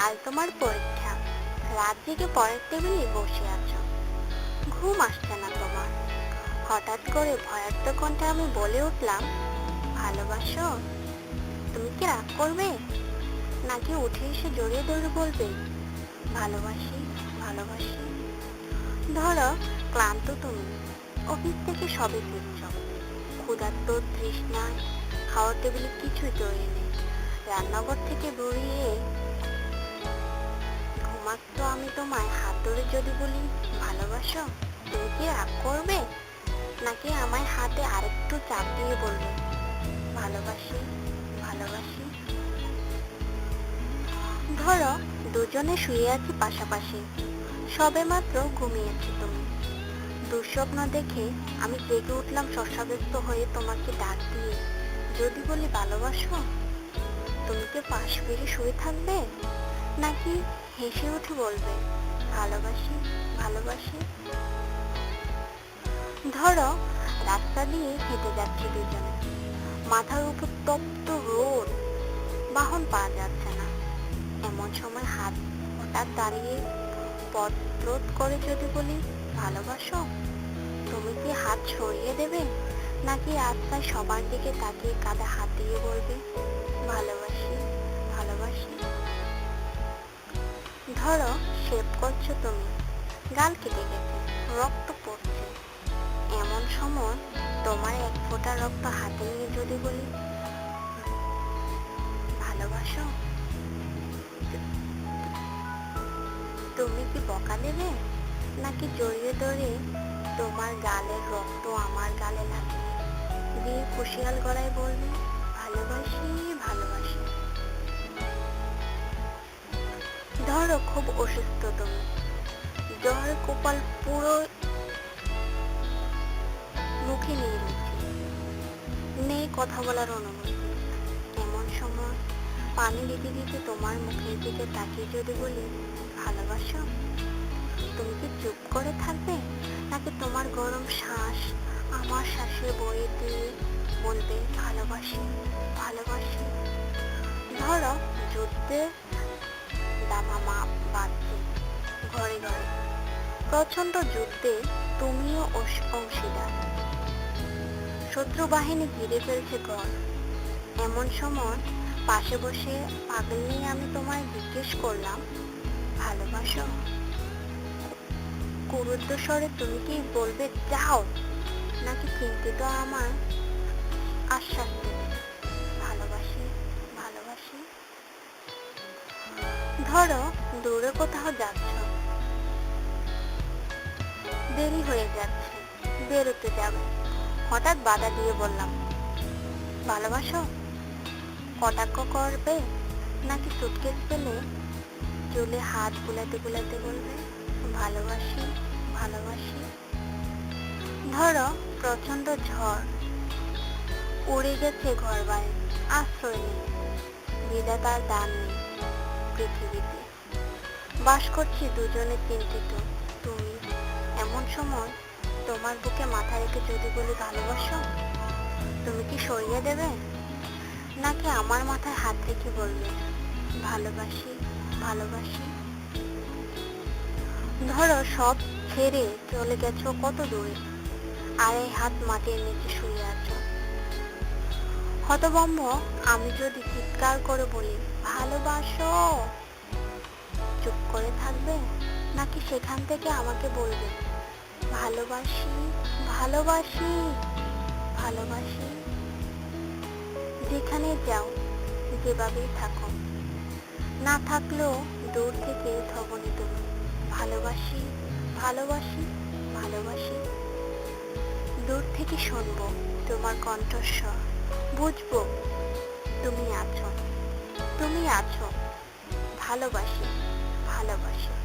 কাল তোমার পরীক্ষা। রাত জেগে পরের টেবিলে বসে আছো। ঘুম আসছে না তোমার। হঠাৎ করে ভয়ার্থ কণ্ঠে আমি বলে উঠলাম, ভালোবাসো? তুমি কি রাগ করবে? নাকি উঠে এসে জড়িয়ে ধরে বলবে, ভালোবাসি ভালোবাসি? ধরো, ক্লান্ত তুমি। অফিস থেকে সবে ফিরছ ক্ষুধার্ত, তৃষ্ণায়, খাওয়ার টেবিলে কিছুই তৈরি নেই। রান্নাঘর থেকে বেরিয়ে তোমায় হাত ধরে যদি বলি, ভালোবাসো? তুমি কি রাগ করবে? নাকি আমায় হাতে আরেকটু চাপ দিয়ে বলবে, ভালোবাসি ভালোবাসি? ধরো, দুজনে শুয়ে আছি পাশাপাশি। সবে মাত্র ঘুমিয়েছি তুমি। দুঃস্বপ্ন দেখে আমি জেগে উঠলাম শস্যাব্যস্ত হয়ে তোমাকে ডাক দিয়ে। যদি বলি, ভালোবাসো? তুমি কি পাশ ফিরে শুয়ে থাকবে? নাকি হেসে উঠে বলবে, ভালোবাসি ভালোবাসি। ধরো, রাস্তা দিয়ে হেঁটে যাচ্ছে দুজনে। মাথার উপর তপ্ত রোদ, বাহন পাওয়া যাচ্ছে না। এমন সময় হাত হঠাৎ দাঁড়িয়ে পথ রোধ করে যদি বলি, ভালোবাসো? তুমি কি হাত সরিয়ে দেবে? নাকি রাস্তায় সবার দিকে তাকিয়ে কাঁধে হাত দিয়ে বলবে ভালোবাসি ভালোবাসি? ধরো শেভ করছ তুমি। গাল কেটে গেছে, রক্ত পড়ছে। এমন সময় তোমার এক ফোঁটা রক্ত হাতে নিয়ে যদি বলি, ভালোবাসো? তুমি কি বকা দেবে? নাকি জড়িয়ে ধরে তোমার গালের রক্ত আমার গালে লাগিয়ে দিয়ে খুশিয়াল গলায় বলবে, ভালোবাসি ভালোবাসি। ধরো খুব অসুস্থ তুমি। জ্বর কপাল পুরো মুখে নিয়ে নিচ্ছে নেই কথা বলার অনুমতি। এমন সময় পানি দিতে দিতে তোমার মুখের দিকে তাকিয়ে যদি বলি, ভালোবাসো? তুমি কি চুপ করে থাকবে? নাকি তোমার গরম শ্বাস আমার শ্বাসে বয়ে দিয়ে বলবে, ভালোবাসি ভালোবাসি ধরো যুদ্ধে দামামা বাজছে ঘরে ঘরে। প্রচণ্ড যুদ্ধে তুমিও অংশ- অংশীদার। শত্রু বাহিনী ঘিরে ফেলছে ঘর। এমন সময় পাশে বসে পাগল নিয়ে আমি তোমায় জিজ্ঞেস করলাম, ভালোবাসো? কুরুদ্ধ স্বরে তুমি কি বলবে, যাও? নাকি চিন্তিত আমার আশ্বাস দেবে ধরো, দূরে কোথাও যাচ্ছ। দেরি হয়ে যাচ্ছে, বেরোতে যাবে। হঠাৎ বাধা দিয়ে বললাম, ভালোবাসো? কটাক্ষ করবে? নাকি সুটকেস পেলে চলে হাত বুলাতে বুলাতে বলবে, ভালোবাসি ভালোবাসি? ধরো প্রচণ্ড ঝড়, উড়ে গেছে ঘর বাড়ি আশ্রয় নেই বিধাতার দান নেই পৃথিবীতে বাস করছি দুজনে চিন্তিত। তুমি, এমন সময় তোমার বুকে মাথা রেখে যদি বলি ভালোবাসো, তুমি কি সরিয়ে দেবে? নাকি আমার মাথায় হাত রেখে বলবে, ভালোবাসি ভালোবাসি ধরো সব ছেড়ে চলে গেছো কত দূরে, আর এই হাত মাটির নিচে শুয়ে আছো। হতবম্ব আমি যদি চিৎকার করে বলি ভালোবাসো। চুপ করে থাকবে? নাকি সেখান থেকে আমাকে বলবে? ভালোবাসি ভালোবাসি ভালোবাসি। যেখানে যাও, যেভাবেই থাকো। না থাকলেও দূর থেকে ধবনি তুমি ভালোবাসি ভালোবাসি ভালোবাসি। দূর থেকে শুনব তোমার কণ্ঠস্বর। বুঝব তুমি আছো। তুমি আছো। ভালোবাসি ভালোবাসি।